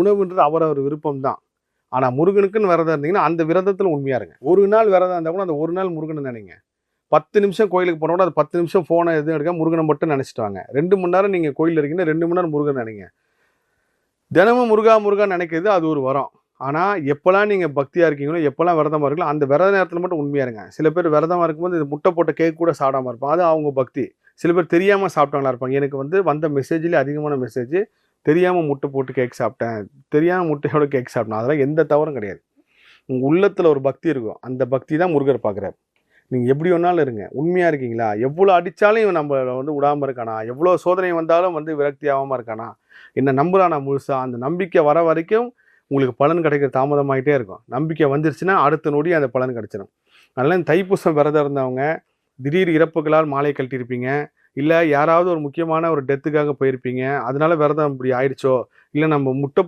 உணவுன்றது அவரவர் விருப்பம் தான் ஆனால் முருகனுக்குன்னு விரதம் இருந்தீங்கன்னா அந்த விரதத்தில் உண்மையாக இருங்க. ஒரு நாள் விரதம் இருந்தால் கூட அந்த ஒரு நாள் முருகனை நினைங்க. பத்து நிமிஷம் கோயிலுக்கு போனால் கூட அது பத்து நிமிஷம் ஃபோனை எதுவும் எடுக்க முருகனை மட்டும் நினச்சிட்டு வாங்க ரெண்டு மணி நேரம் நீங்கள் கோயிலில் இருக்கீங்கன்னா ரெண்டு மணி நேரம் முருகன் நினைங்க. தினமும் முருகா முருகா நினைக்கிறது அது ஒரு வரம். ஆனால் எப்போல்லாம் நீங்கள் பக்தியாக இருக்கீங்களோ எப்போல்லாம் விரதமாக இருக்கீங்களோ அந்த விரத நேரத்தில் மட்டும் உண்மையாக இருங்க. சில பேர் விரதமாக இருக்கும்போது இது முட்டை போட்ட கேக் கூட சாப்பிடாம இருப்பாங்க. அது அவங்க பக்தி. சில பேர் தெரியாமல் சாப்பிட்டவங்களா இருப்பாங்க. எனக்கு வந்து வந்த மெசேஜ்லேயே அதிகமான மெசேஜ் தெரியாமல் முட்டை போட்டு கேக் சாப்பிட்டேன். தெரியாமல் முட்டையோட கேக் சாப்பிட்டேன். அதெல்லாம் எந்த தவறும் கிடையாது. உங்கள் உள்ளத்தில் ஒரு பக்தி இருக்கும். அந்த பக்தி தான் முருகர் பார்க்குறாரு. நீங்கள் எப்படி வேணாலும் இருங்க. உண்மையாக இருக்கீங்களா? எவ்வளோ அடித்தாலும் இவன் நம்ம வந்து விடாமல் இருக்கானா? எவ்வளோ சோதனை வந்தாலும் வந்து விரக்தி ஆகாமல் இருக்கானா? என்ன நம்புறானா முழுசா? அந்த நம்பிக்கை வர வரைக்கும் உங்களுக்கு பலன் கிடைக்கிற தாமதமாகிட்டே இருக்கும். நம்பிக்கை வந்துருச்சுன்னா அடுத்த நொடி அந்த பலன் கிடச்சிடும் அதனால் தைப்பூசம் விரதம் இருந்தவங்க திடீர் இறப்புகளால் மாலை கழட்டியிருப்பீங்க. இல்லை யாராவது ஒரு முக்கியமான ஒரு டெத்துக்காக போயிருப்பீங்க. அதனால விரதம் இப்படி ஆயிடுச்சோ? இல்லை நம்ம முட்டை